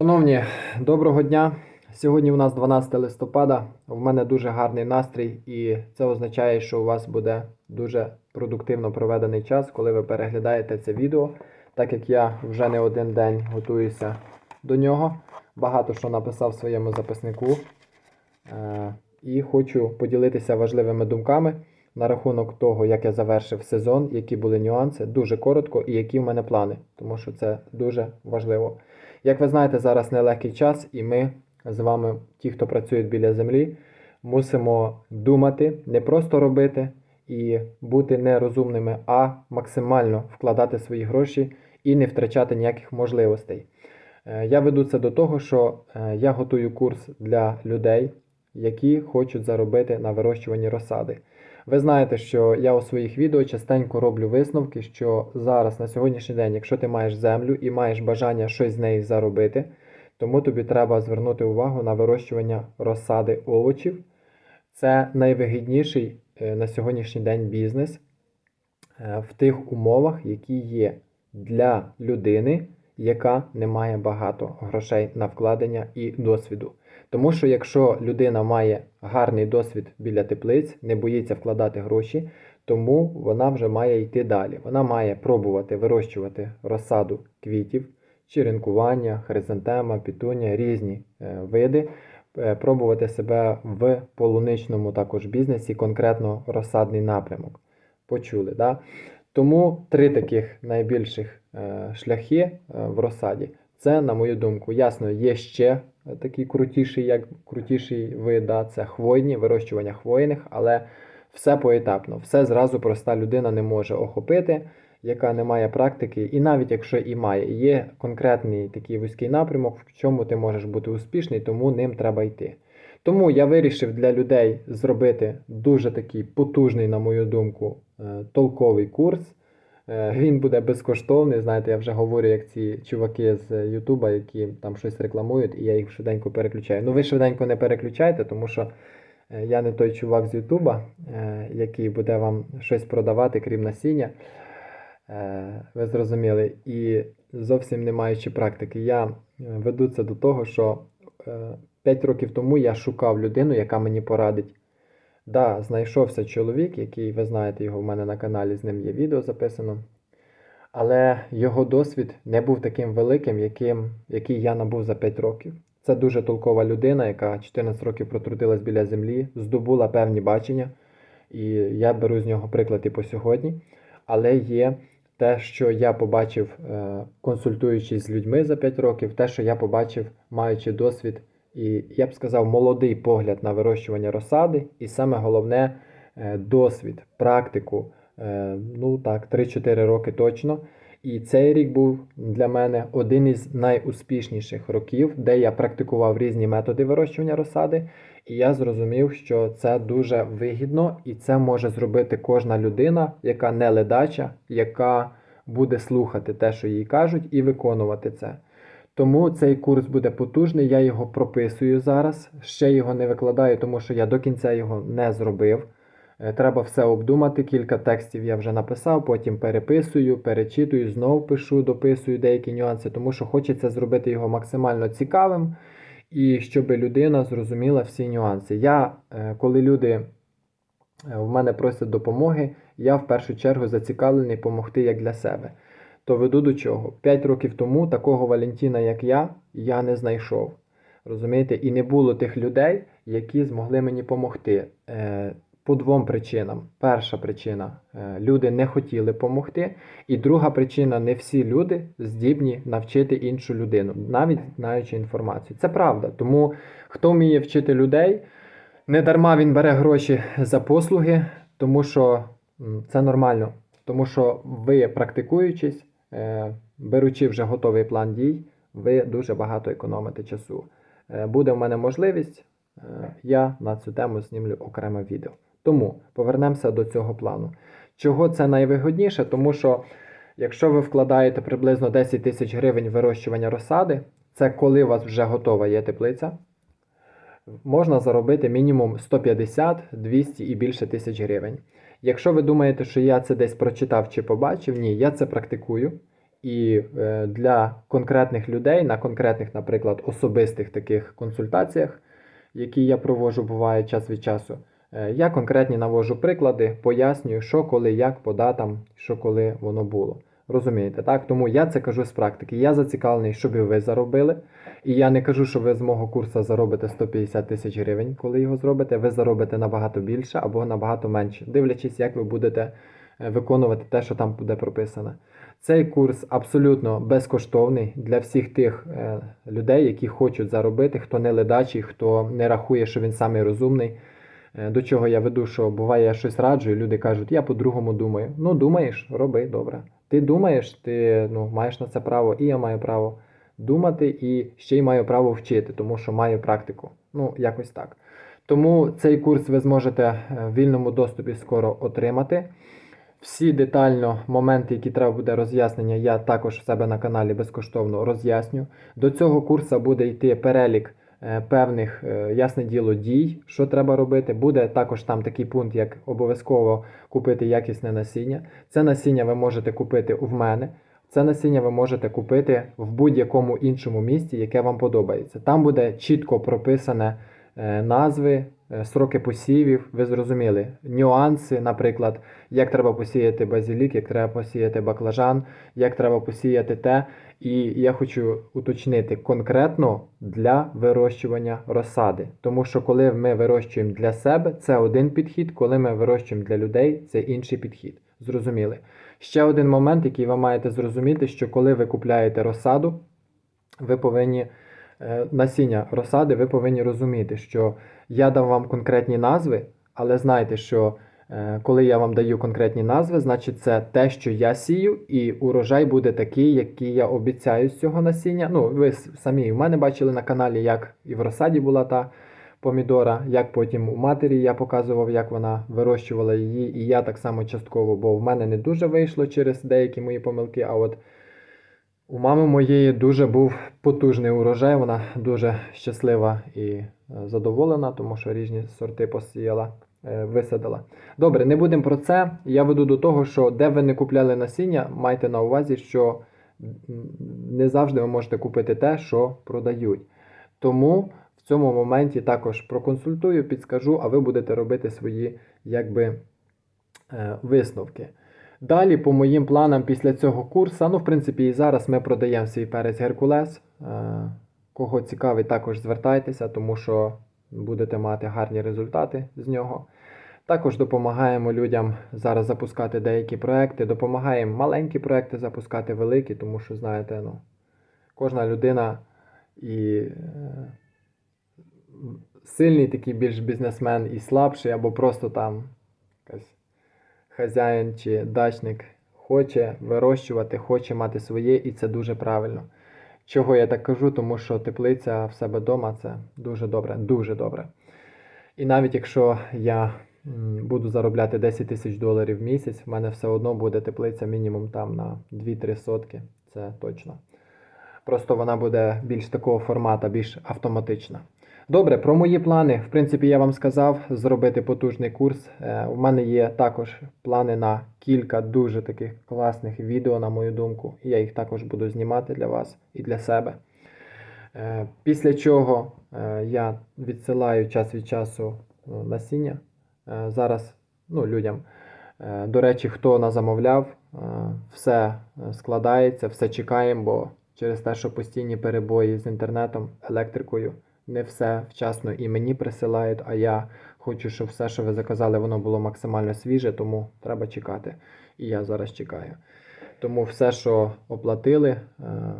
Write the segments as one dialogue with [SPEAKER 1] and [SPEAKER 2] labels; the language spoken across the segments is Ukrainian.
[SPEAKER 1] Шановні, доброго дня. Сьогодні у нас 12 листопада. В мене дуже гарний настрій, і це означає, що у вас буде дуже продуктивно проведений час, коли ви переглядаєте це відео. Так як я вже не один день готуюся до нього, багато що написав своєму записнику. Е, І хочу поділитися важливими думками на рахунок того, як я завершив сезон, які були нюанси, дуже коротко, і які в мене плани, тому що це дуже важливо. Як ви знаєте, зараз нелегкий час, і ми з вами, ті, хто працюють біля землі, мусимо думати, не просто робити і бути нерозумними, а максимально вкладати свої гроші і не втрачати ніяких можливостей. Е, Я веду це до того, що е, я готую курс для людей, які хочуть заробити на вирощуванні розсади. Ви знаєте, що я у своїх відео частенько роблю висновки, що зараз на сьогоднішній день, якщо ти маєш землю і маєш бажання щось з неї заробити, тому тобі треба звернути увагу на вирощування розсади овочів. Це найвигідніший е, на сьогоднішній день бізнес е, в тих умовах, які є для людини, яка не має багато грошей на вкладення і досвіду. Тому що якщо людина має гарний досвід біля теплиць, не боїться вкладати гроші, тому вона вже має йти далі. Вона має пробувати вирощувати розсаду квітів, черенкування, хризантема, пітунія, різні е, види, е, пробувати себе в полуничному також бізнесі, конкретно розсадний напрямок. Почули, да? Тому три таких найбільших е, шляхи в розсаді. Це, на мою думку, ясно, є ще такий крутіший, як крутіший вид, да, це хвойні, вирощування хвойних, але все поетапно, все зразу проста людина не може охопити, яка не має практики, і навіть якщо і має, є конкретний такий вузький напрямок, в чому ти можеш бути успішний, тому ним треба йти. Тому я вирішив для людей зробити дуже такий потужний, на мою думку, е, толковий курс. Е, Він буде безкоштовний. Знаєте, я вже говорю, як ці чуваки з Ютуба, які там щось рекламують, і я їх швиденько переключаю. Ну, ви швиденько не переключайте, тому що е, я не той чувак з Ютуба, е, який буде вам щось продавати, крім насіння. Е, Ви зрозуміли. І зовсім не маючи практики, я е, веду це до того, що 5 років тому я шукав людину, яка мені порадить. Да, знайшовся чоловік, який, ви знаєте, його в мене на каналі, з ним є відео записано. Але його досвід не був таким великим, яким, який я набув за 5 років. Це дуже толкова людина, яка 14 років протрудилась біля землі, здобула певні бачення. І я беру з нього приклад і по сьогодні. Але є те, що я побачив, е, консультуючись з людьми за 5 років, те, що я побачив, маючи досвід і я б сказав, молодий погляд на вирощування розсади, і саме головне е, досвід, практику. е, Ну так, 3-4 роки точно. І цей рік був для мене один із найуспішніших років, де я практикував різні методи вирощування розсади. І я зрозумів, що це дуже вигідно, і це може зробити кожна людина, яка не ледача, яка буде слухати те, що їй кажуть, і виконувати це. Тому цей курс буде потужний, я його прописую зараз. Ще його не викладаю, тому що я до кінця його не зробив. Е, Треба все обдумати. Кілька текстів я вже написав, потім переписую, перечитую, знову пишу, дописую деякі нюанси, тому що хочеться зробити його максимально цікавим і щоб людина зрозуміла всі нюанси. Я, е, коли люди е, в мене просять допомоги, я в першу чергу зацікавлений допомогти як для себе то веду до чого? П'ять років тому такого Валентіна, як я, я не знайшов. Розумієте? І не було тих людей, які змогли мені допомогти. Е, по двом причинам. Перша причина е, люди не хотіли допомогти. І друга причина не всі люди здібні навчити іншу людину, навіть знаючи інформацію. Це правда. Тому хто вміє вчити людей, не дарма він бере гроші за послуги, тому що це нормально. Тому що ви практикуючись, беручи вже готовий план дій, ви дуже багато економите часу. Е, Буде в мене можливість, е, я на цю тему знімлю окреме відео. Тому повернемося до цього плану. Чого це найвигодніше? Тому що якщо ви вкладаєте приблизно 10 тисяч гривень вирощування розсади, це коли у вас вже готова є теплиця, можна заробити мінімум 150, 200 і більше тисяч гривень. Якщо ви думаєте, що я це десь прочитав чи побачив, ні, я це практикую. І е, для конкретних людей, на конкретних, наприклад, особистих таких консультаціях, які я проводжу, буває час від часу, е, я конкретні навожу приклади, пояснюю, що коли, як по датам, що коли воно було. Розумієте, так? Тому я це кажу з практики. Я зацікавлений, щоб і ви заробили. І я не кажу, що ви з мого курсу заробите 150 тисяч гривень, коли його зробите. Ви заробите набагато більше або набагато менше, дивлячись, як ви будете е, виконувати те, що там буде прописано. Цей курс абсолютно безкоштовний для всіх тих е, людей, які хочуть заробити, хто не ледачий, хто не рахує, що він самий розумний. Е, До чого я веду, що буває, я щось раджу, і люди кажуть, я по-другому думаю. Ну, думаєш, роби, добре. Ти думаєш, ти ну, маєш на це право, і я маю право думати, і ще й маю право вчити, тому що маю практику. Ну, якось так. Тому цей курс ви зможете е, в вільному доступі скоро отримати. Всі детально моменти, які треба буде роз'яснення, я також в себе на каналі безкоштовно роз'ясню. До цього курсу буде йти перелік певних, е, ясне діло, дій, що треба робити. Буде також там такий пункт, як обов'язково купити якісне насіння. Це насіння ви можете купити в мене. Це насіння ви можете купити в будь-якому іншому місці, яке вам подобається. Там буде чітко прописане е, назви, е, сроки посівів, ви зрозуміли, нюанси, наприклад, як треба посіяти базилік, як треба посіяти баклажан, як треба посіяти те. І я хочу уточнити конкретно для вирощування розсади. Тому що коли ми вирощуємо для себе, це один підхід, коли ми вирощуємо для людей, це інший підхід. Зрозуміли? Ще один момент, який ви маєте зрозуміти, що коли ви купляєте розсаду, ви повинні е, насіння розсади, ви повинні розуміти, що я дам вам конкретні назви, але знайте, що коли я вам даю конкретні назви, значить це те, що я сію, і урожай буде такий, який я обіцяю з цього насіння. Ну, ви самі в мене бачили на каналі, як і в розсаді була та помідора, як потім у матері я показував, як вона вирощувала її, і я так само частково, бо в мене не дуже вийшло через деякі мої помилки. А от у мами моєї дуже був потужний урожай, вона дуже щаслива і е, задоволена, тому що різні сорти посіяла, е, висадила. Добре, не будемо про це. Я веду до того, що де ви не купляли насіння, майте на увазі, що не завжди ви можете купити те, що продають. Тому в цьому моменті також проконсультую, підскажу, а ви будете робити свої якби, е, висновки. Далі, по моїм планам після цього курсу, ну, в принципі, і зараз ми продаємо свій перець Геркулес. Е, Кого цікавить, також звертайтеся, тому що будете мати гарні результати з нього. Також допомагаємо людям зараз запускати деякі проекти, допомагаємо маленькі проекти запускати великі, тому що, знаєте, ну, кожна людина і е, сильний такий більш бізнесмен і слабший, або просто там якась хазяїн чи дачник хоче вирощувати, хоче мати своє, і це дуже правильно. Чого я так кажу? Тому що теплиця в себе вдома це дуже добре, дуже добре. І навіть якщо я буду заробляти 10 тисяч доларів в місяць, в мене все одно буде теплиця мінімум там на 2-3 сотки. Це точно. Просто вона буде більш такого формату, більш автоматична. Добре, про мої плани. В принципі, я вам сказав зробити потужний курс. Е, У мене є також плани на кілька дуже таких класних відео, на мою думку. Я їх також буду знімати для вас і для себе. Е, Після чого е, я відсилаю час від часу е, насіння. Е, Зараз ну, людям. Е, До речі, хто нас замовляв, е, все е, складається, все чекаємо, бо через те, що постійні перебої з інтернетом, електрикою, не все вчасно і мені присилають, а я хочу, щоб все, що ви заказали, воно було максимально свіже, тому треба чекати. І я зараз чекаю. Тому все, що оплатили, е,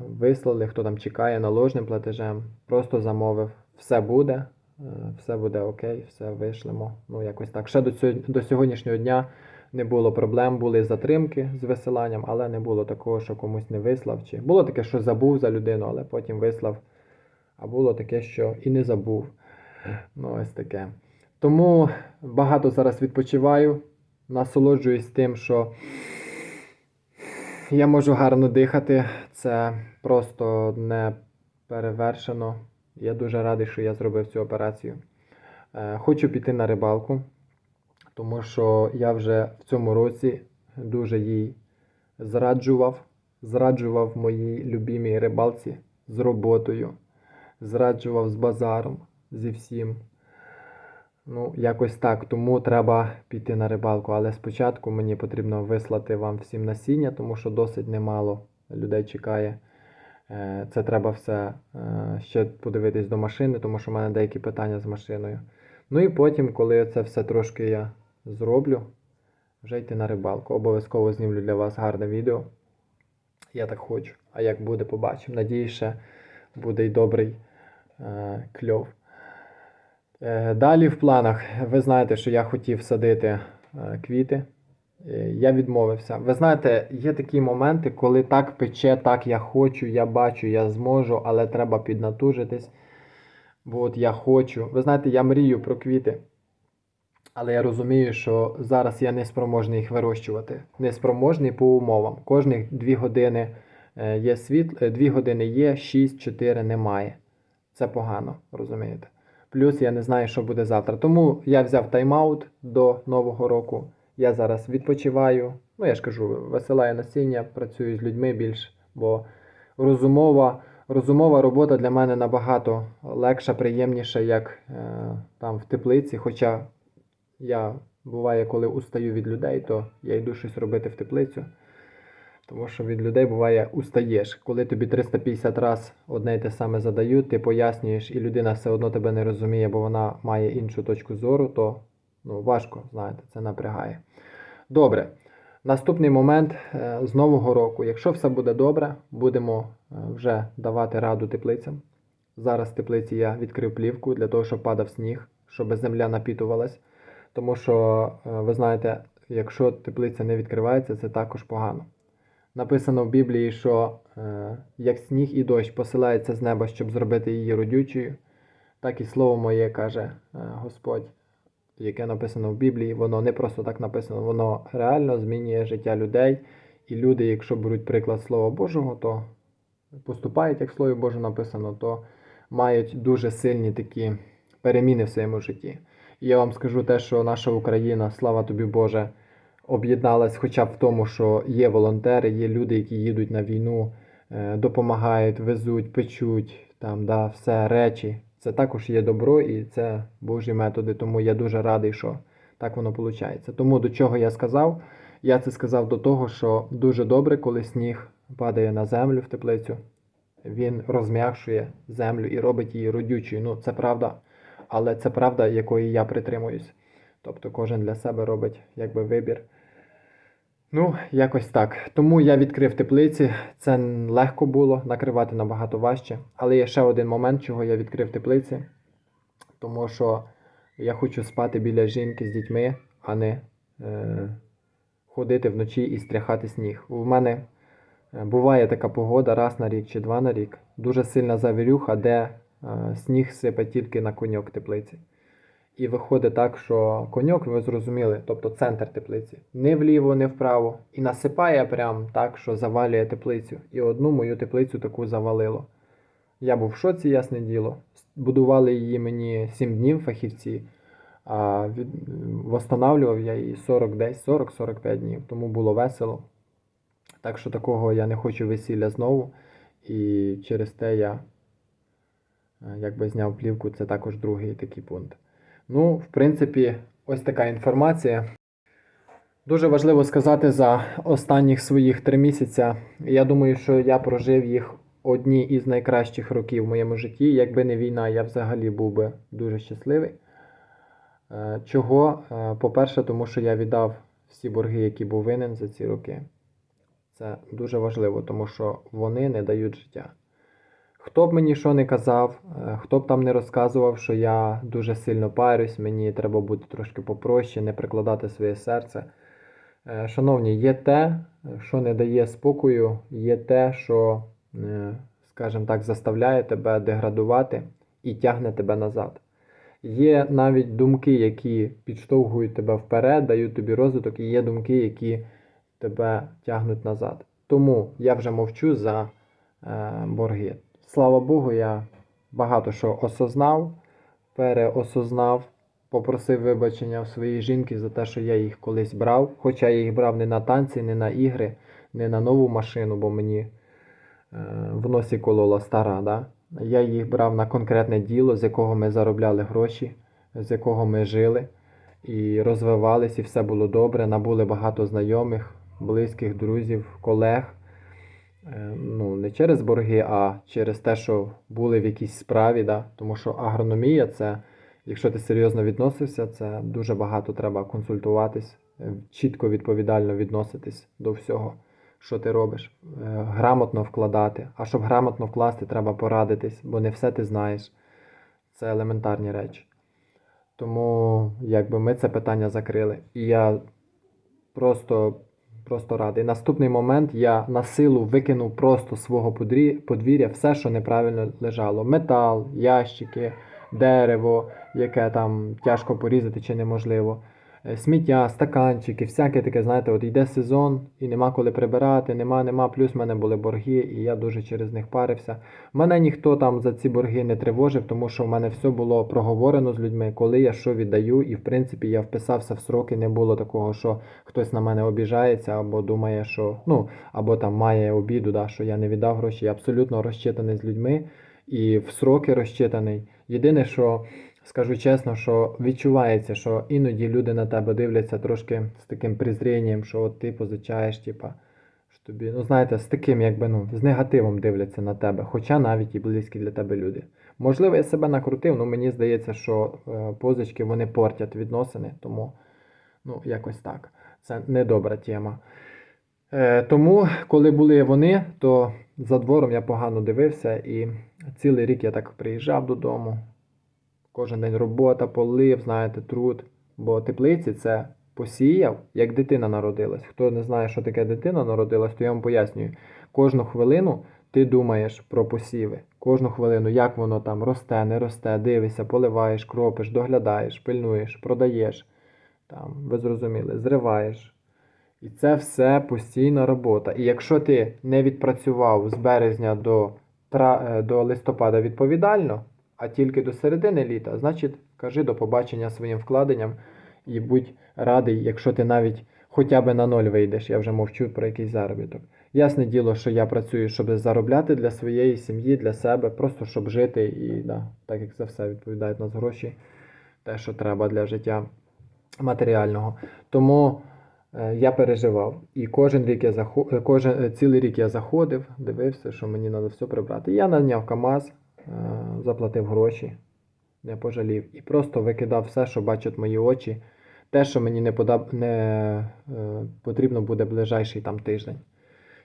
[SPEAKER 1] вислали, хто там чекає наложним платежем, просто замовив. Все буде, е, все буде окей, все вишлемо. Ну, якось так. Ще до, до сьогоднішнього дня не було проблем, були затримки з висиланням, але не було такого, що комусь не вислав. Чи було таке, що забув за людину, але потім вислав. А було таке, що і не забув. Ну, ось таке. Тому багато зараз відпочиваю, насолоджуюсь тим, що я можу гарно дихати. Це просто не перевершено. Я дуже радий, що я зробив цю операцію. Е, Хочу піти на рибалку, тому що я вже в цьому році дуже їй зраджував. зраджував моїй любімій рибалці з роботою, зраджував з базаром, зі всім. Ну, якось так. Тому треба піти на рибалку. Але спочатку мені потрібно вислати вам всім насіння, тому що досить немало людей чекає. Е, Це треба все е, ще подивитись до машини, тому що в мене деякі питання з машиною. Ну і потім, коли це все трошки я зроблю, вже йти на рибалку. Обов'язково знімлю для вас гарне відео. Я так хочу. А як буде, побачимо. Надіюсь, ще буде й добрий кльов. Е, Далі в планах, ви знаєте, що я хотів садити е, квіти. Е, Я відмовився. Ви знаєте, є такі моменти, коли так пече, так я хочу, я бачу, я зможу, але треба піднатужитись. Бо от я хочу. Ви знаєте, я мрію про квіти. Але я розумію, що зараз я не спроможний їх вирощувати. Не спроможний по умовам. Кожних 2 години е, є світло, 2 години є, 6-4 немає. Це погано, розумієте? Плюс я не знаю, що буде завтра. Тому я взяв тайм-аут до Нового року. Я зараз відпочиваю. Ну, я ж кажу, висилаю насіння, працюю з людьми більш, бо розумова, розумова робота для мене набагато легша, приємніша, як е, там в теплиці. Хоча я буває, коли устаю від людей, то я йду щось робити в теплицю. Тому що від людей буває устаєш. Коли тобі 350 раз одне й те саме задають, ти пояснюєш, і людина все одно тебе не розуміє, бо вона має іншу точку зору, то ну, важко, знаєте, це напрягає. Добре. Наступний момент е, з нового року. Якщо все буде добре, будемо е, вже давати раду теплицям. Зараз в теплиці я відкрив плівку для того, щоб падав сніг, щоб земля напітувалась. Тому що, е, ви знаєте, якщо теплиця не відкривається, це також погано. Написано в Біблії, що е, як сніг і дощ посилається з неба, щоб зробити її родючою, так і слово моє каже е, Господь, яке написано в Біблії, воно не просто так написано, воно реально змінює життя людей. І люди, якщо беруть приклад Слова Божого, то поступають, як в Слові Божому написано, то мають дуже сильні такі переміни в своєму житті. І я вам скажу те, що наша Україна, слава тобі Боже, об'єдналась хоча б в тому, що є волонтери, є люди, які їдуть на війну, е, допомагають, везуть, печуть, там, да, все речі. Це також є добро і це Божі методи. Тому я дуже радий, що так воно виходить. Тому до чого я сказав? Я це сказав до того, що дуже добре, коли сніг падає на землю в теплицю. Він розм'якшує землю і робить її родючою. Ну, це правда. Але це правда, якої я притримуюсь. Тобто кожен для себе робить якби вибір. Ну, якось так. Тому я відкрив теплиці. Це легко було, накривати набагато важче. Але є ще один момент, чого я відкрив теплиці. Тому що я хочу спати біля жінки з дітьми, а не е, ходити вночі і стряхати сніг. У мене е, буває така погода раз на рік чи два на рік. Дуже сильна завірюха, де е, сніг сипе тільки на коньок теплиці. І виходить так, що коньок, ви зрозуміли, тобто центр теплиці, не вліво, не вправо. І насипає прям так, що завалює теплицю. І одну мою теплицю таку завалило. Я був в шоці, ясне діло. Будували її мені 7 днів фахівці, а від... восстанавлював я її 40 десь, 40-45 днів. Тому було весело. Так що такого я не хочу весілля знову. І через те я е, якби зняв плівку, це також другий такий пункт. Ну, в принципі, ось така інформація. Дуже важливо сказати за останніх своїх три місяця. Я думаю, що я прожив їх одні із найкращих років в моєму житті. Якби не війна, я взагалі був би дуже щасливий. Е, Чого? Е, По-перше, тому що я віддав всі борги, які був винен за ці роки. Це дуже важливо, тому що вони не дають життя. Хто б мені що не казав, е, хто б там не розказував, що я дуже сильно парюсь, мені треба бути трошки попроще, не прикладати своє серце. Е, Шановні, є те, що не дає спокою, є те, що, е, скажімо так, заставляє тебе деградувати і тягне тебе назад. Є навіть думки, які підштовхують тебе вперед, дають тобі розвиток, і є думки, які тебе тягнуть назад. Тому я вже мовчу за борги. Слава Богу, я багато що осознав, переосознав, попросив вибачення в своїй жінки за те, що я їх колись брав. Хоча я їх брав не на танці, не на ігри, не на нову машину, бо мені е, в носі колола стара. Да? Я їх брав на конкретне діло, з якого ми заробляли гроші, з якого ми жили і розвивались, і все було добре. Набули багато знайомих, близьких, друзів, колег. Е, Ну, не через борги, а через те, що були в якійсь справі. Да? Тому що агрономія це, якщо ти серйозно відносився, це дуже багато треба консультуватись, е, чітко відповідально відноситись до всього, що ти робиш, Е, грамотно вкладати. А щоб грамотно вкласти, треба порадитись, бо не все ти знаєш. Це елементарні речі. Тому якби ми це питання закрили. І я просто, просто радий. Наступний момент я на силу викинув просто з свого подвір'я все, що неправильно лежало: метал, ящики, дерево, яке там тяжко порізати чи неможливо. Е, Сміття, стаканчики, всяке таке, знаєте, от йде сезон і нема коли прибирати, нема, нема. Плюс в мене були борги, і я дуже через них парився. Мене ніхто там за ці борги не тривожив, тому що в мене все було проговорено з людьми, коли я що віддаю, і в принципі я вписався в сроки. Не було такого, що хтось на мене обіжається або думає, що ну або там має обіду, да, що я не віддав гроші. Я абсолютно розчитаний з людьми і в сроки розчитаний. Єдине, що скажу чесно, що відчувається, що іноді люди на тебе дивляться трошки з таким презрінням, що от ти позичаєш, типа. Що тобі, ну знаєте, з таким, якби ну, з негативом дивляться на тебе, хоча навіть і близькі для тебе люди. Можливо, я себе накрутив, але мені здається, що е, позички вони портять відносини, тому ну, якось так. Це недобра тема. Е, тому, коли були вони, то за двором я погано дивився, і цілий рік я так приїжджав додому. Кожен день робота, полив, знаєте, труд. Бо теплиці це посіяв, як дитина народилась. Хто не знає, що таке дитина народилась, то я вам пояснюю. Кожну хвилину ти думаєш про посіви. Кожну хвилину, як воно там росте, не росте, дивишся, поливаєш, кропиш, доглядаєш, пильнуєш, продаєш. Там, ви зрозуміли, зриваєш. І це все постійна робота. І якщо ти не відпрацював з березня до, е, до листопада відповідально, а тільки до середини літа, значить кажи до побачення своїм вкладенням і будь радий, якщо ти навіть хоча б на ноль вийдеш, я вже мовчу про якийсь заробіток. Ясне діло, що я працюю, щоб заробляти для своєї сім'ї, для себе, просто щоб жити і да, так як за все відповідають нас гроші, те, що треба для життя матеріального. Тому е, я переживав. І кожен рік я захо... е, кожен, е, цілий рік я заходив, дивився, що мені треба все прибрати. Я наняв КАМАЗ, заплатив гроші, не пожалів. І просто викидав все, що бачать мої очі. Те, що мені не, подаб... не е, потрібно буде ближайший там тиждень.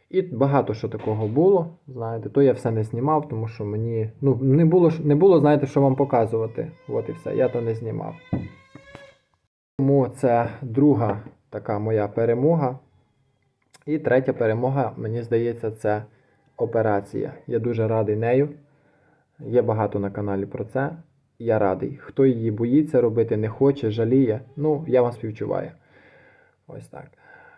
[SPEAKER 1] І багато що такого було, знаєте, то я все не знімав, тому що мені ну, не було, не було, знаєте, що вам показувати. От і все, я то не знімав. Тому це друга така моя перемога. І третя перемога, мені здається, це операція. Я дуже радий нею. Є багато на каналі про це. Я радий. Хто її боїться робити, не хоче, жаліє, ну, я вам співчуваю. Ось так.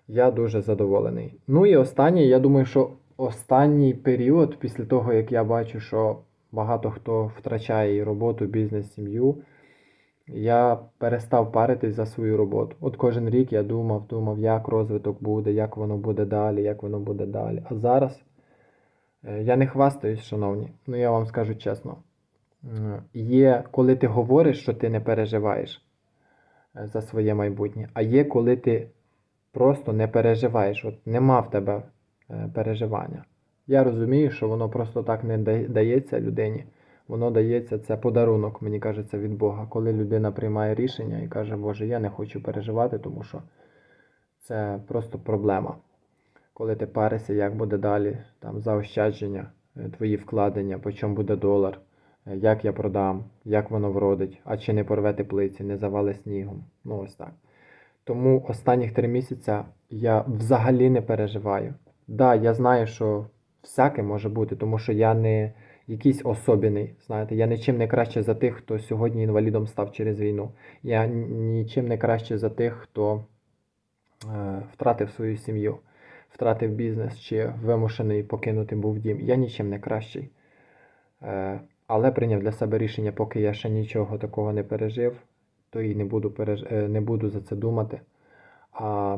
[SPEAKER 1] Я дуже задоволений. Ну і останнє, я думаю, що останній період, після того, як я бачу, що багато хто втрачає і роботу, бізнес, сім'ю, я перестав паритись за свою роботу. От кожен рік я думав, думав, як розвиток буде, як воно буде далі, як воно буде далі. А зараз я не хвастаюсь, шановні, ну я вам скажу чесно. Є, коли ти говориш, що ти не переживаєш е, за своє майбутнє, а є, коли ти просто не переживаєш, от нема в тебе е, переживання. Я розумію, що воно просто так не дається людині. Воно дається, це подарунок, мені кажеться, від Бога, коли людина приймає рішення і каже, Боже, я не хочу переживати, тому що це просто проблема. Коли ти паришся, як буде далі, там заощадження, е, твої вкладення, по чому буде долар, е, як я продам, як воно вродить, а чи не порве теплиці, не завали снігом. Ну ось так. Тому останніх три місяці я взагалі не переживаю. Да, я знаю, що всяке може бути, тому що я не якийсь особений. Знаєте, я нічим не краще за тих, хто сьогодні інвалідом став через війну. Я нічим не краще за тих, хто е, втратив свою сім'ю, втратив бізнес чи вимушений покинути був дім. Я нічим не кращий. Е, але прийняв для себе рішення, поки я ще нічого такого не пережив, то і не буду, переж... е, не буду за це думати. А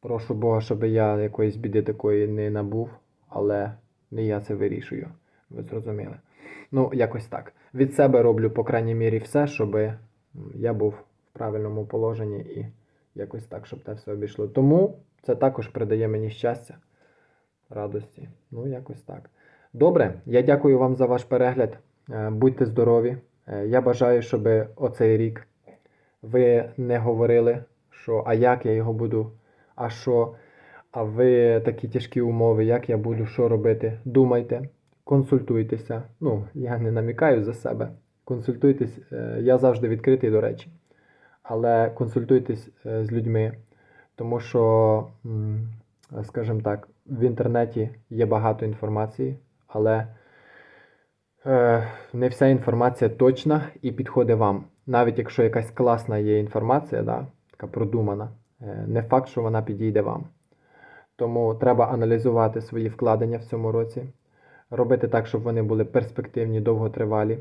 [SPEAKER 1] Прошу Бога, щоб я якоїсь біди такої не набув, але не я це вирішую. Ви зрозуміли. Ну, якось так. Від себе роблю, по крайній мірі, все, щоб я був в правильному положенні і якось так, щоб те все обійшло. Тому це також придає мені щастя, радості. Ну, якось так. Добре, я дякую вам за ваш перегляд. Е, Будьте здорові. Е, Я бажаю, щоб оцей рік ви не говорили, що а як я його буду, а що, а ви такі тяжкі умови, як я буду, що робити. Думайте, консультуйтеся. Ну, я не намікаю за себе. Консультуйтесь, е, я завжди відкритий, до речі. Але консультуйтесь з людьми, тому що, скажімо так, в інтернеті є багато інформації, але е, не вся інформація точна і підходить вам. Навіть якщо якась класна є інформація, да, така продумана, е, не факт, що вона підійде вам. Тому треба аналізувати свої вкладення в цьому році, робити так, щоб вони були перспективні, довготривалі,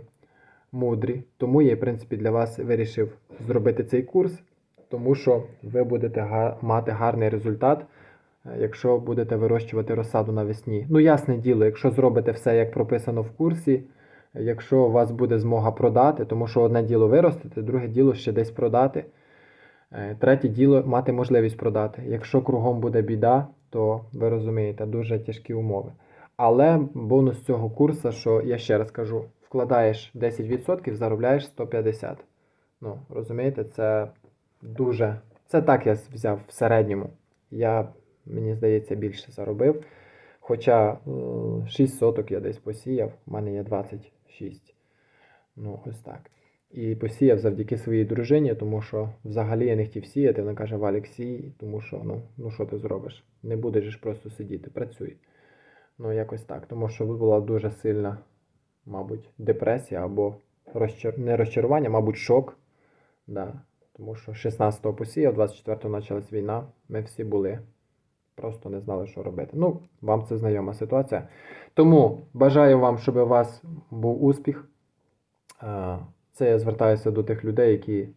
[SPEAKER 1] мудрі. Тому я, в принципі, для вас вирішив зробити цей курс, тому що ви будете мати гарний результат, е, якщо будете вирощувати розсаду навесні. Ну, ясне діло, якщо зробите все, як прописано в курсі, якщо у вас буде змога продати, тому що одне діло виростити, друге діло ще десь продати. Е, Третє діло мати можливість продати. Якщо кругом буде біда, то ви розумієте, дуже тяжкі умови. Але бонус цього курсу, що я ще раз кажу, вкладаєш 10%, заробляєш 150. Ну, розумієте, це дуже. Це так я взяв в середньому. Я, мені здається, більше заробив. Хоча е, 6 соток я десь посіяв, у мене є 26. Ну, ось так. І посіяв завдяки своїй дружині, тому що взагалі я не хотів сіяти. Вона каже, Валік, сій, тому що ну, ну що ти зробиш? Не будеш ж просто сидіти, працюй. Ну, якось так. Тому що була дуже сильна, мабуть, депресія або розчар... не розчарування, мабуть, шок. Да. Тому що 16-го посіяв, 24-го почалась війна, ми всі були. Просто не знали, що робити. Ну, вам це знайома ситуація. Тому бажаю вам, щоб у вас був успіх. Це я звертаюся до тих людей, які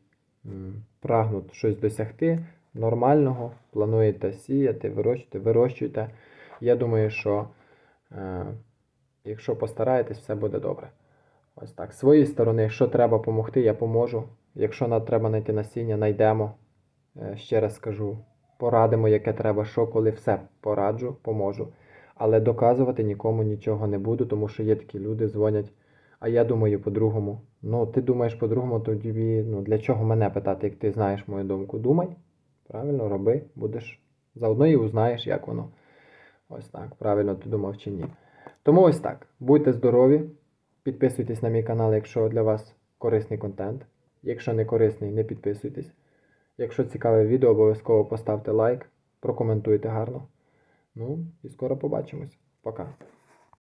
[SPEAKER 1] прагнуть щось досягти нормального, плануєте сіяти, вирощувати, вирощуйте. Я думаю, що е, якщо постараєтесь, все буде добре. Ось так. З своєї сторони, що треба допомогти, я поможу. Якщо нам треба знайти насіння, знайдемо. Е, Ще раз скажу, порадимо, яке треба, що, коли все пораджу, поможу. Але доказувати нікому нічого не буду, тому що є такі люди, дзвонять. А я думаю по-другому. Ну, ти думаєш по-другому, то тобі, ну, для чого мене питати, як ти знаєш мою думку? Думай, правильно, роби, будеш заодно і узнаєш, як воно. Ось так, правильно ти думав чи ні. Тому ось так. Будьте здорові, підписуйтесь на мій канал, якщо для вас корисний контент. Якщо не корисний, не підписуйтесь. Якщо цікаве відео, обов'язково поставте лайк, прокоментуйте гарно. Ну і скоро побачимось. Пока.